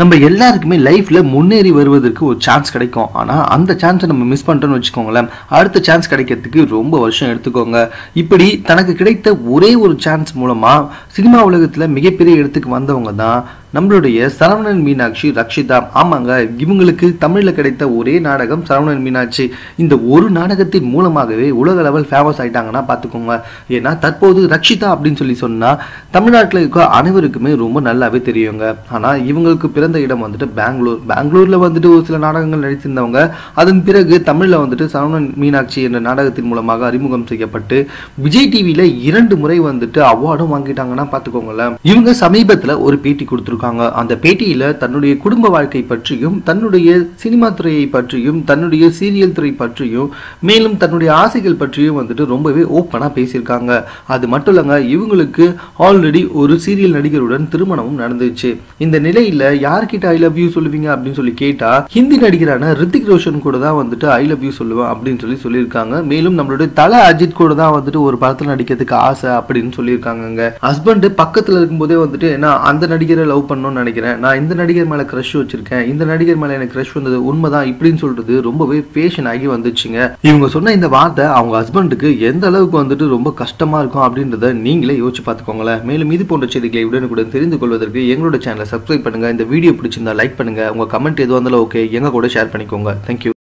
நம்ம எல்லாருக்குமே லைஃப்ல முன்னேறி வருவதற்கு ஒரு சான்ஸ் கிடைக்கும். ஆனா அந்த சான்ஸை நம்ம மிஸ் பண்ணிட்டோம்னு வச்சுக்கோங்களேன். அடுத்த சான்ஸ் கிடைக்கிறதுக்கு ரொம்ப வருஷம் எடுத்துக்கோங்க. இப்படி தனக்கு கிடைத்த ஒரே ஒரு சான்ஸ் மூலமா சினிமா உலகத்துல மிகப்பெரிய இடத்துக்கு வந்தவங்க தான் நம்மளுடைய சரவணன் மீனாட்சி ரக்ஷிதா ஆமாங்க இவங்களுக்கு தமிழில் கிடைத்த ஒரே நாடகம் சரவணன் மீனாட்சி. இந்த ஒரு நாடகத்தின் மூலமாகவே உலக லெவல் ஃபேமஸ் ஆயிட்டாங்கன்னா பார்த்துக்கோங்க. ஏன்னா தற்போது ரக்ஷிதா அப்படின்னு சொல்லி சொன்னால் தமிழ்நாட்டில் இருக்க அனைவருக்குமே ரொம்ப நல்லாவே தெரியுங்க. ஆனால் இவங்களுக்கு பிறந்த இடம் வந்துட்டு பெங்களூர். பெங்களூரில் வந்துட்டு ஒரு சில நாடகங்கள் நடித்திருந்தவங்க அதன் பிறகு தமிழில் வந்துட்டு சரவணன் மீனாட்சி என்ற நாடகத்தின் மூலமாக அறிமுகம் செய்யப்பட்டு விஜய் டிவியில் இரண்டு முறை வந்துட்டு அவார்டும் வாங்கிட்டாங்கன்னா பார்த்துக்கோங்களேன். இவங்க சமீபத்தில் ஒரு பேட்டி கொடுத்துருக்காங்க. அந்த பேட்டியில் தன்னுடைய குடும்ப வாழ்க்கை பற்றியும் தன்னுடைய சினிமா துறையை பற்றியும் தன்னுடைய சீரியல் துறை பற்றியும் மேலும் தன்னுடைய ஆசைகள் பற்றியும் வந்துட்டு ரொம்பவே ஓப்பனா பேசியிருக்காங்க. அது மட்டும் இல்லைங்க இவங்களுக்கு ஆல்ரெடி ஒரு சீரியல் நடிகருடன் திருமணமும் நடந்துச்சு. இந்த நிலையில யார்கிட்ட ஐ லவ் யூ சொல்லுவீங்க அப்படின்னு சொல்லி கேட்டால் ஹிந்தி நடிகரான ரித்திக் ரோஷன் கூட தான் வந்துட்டு ஐ லவ் யூ சொல்லுவேன் அப்படின்னு சொல்லி சொல்லியிருக்காங்க. மேலும் நம்மளுடைய தல அஜித் கூட தான் வந்துட்டு ஒரு படத்தில் நடிக்கிறதுக்கு ஆசை அப்படின்னு சொல்லியிருக்காங்க ஹஸ்பண்ட் பக்கத்தில் இருக்கும்போதே வந்துட்டு ஏன்னா அந்த நடிகரை லவ் பண்ணணும்னு நினைக்கிறேன். நான் இந்த நடிகர் மேலே க்ரஷ் வச்சிருக்கேன். இந்த நடிகர் மேலே எனக்கு க்ரஷ் வந்தது உண்மைதான். இப்படின்னு சொல்றது ரொம்பவே ஃபேஷன் ஆகி வந்துச்சுங்க. இவங்க சொன்ன இந்த வார்த்தை அவங்க ஹஸ்பண்டுக்கு எந்த அளவுக்கு வந்துட்டு ரொம்ப கஷ்டமா இருக்கும் அப்படின்றத நீங்களே யோசிச்சு பார்த்துக்கோங்களேன். மேலும் இது போன்ற செய்திகளை உடனுக்குடன் தெரிந்து கொள்வதற்கு எங்களோட சேனலை சப்ஸ்கிரைப் பண்ணுங்க. இந்த வீடியோ பிடிச்சிருந்தா லைக் பண்ணுங்க. உங்க கமெண்ட் எதுவாக இருந்தாலும் ஓகே எங்க கூட ஷேர் பண்ணிக்கோங்க. தேங்க்யூ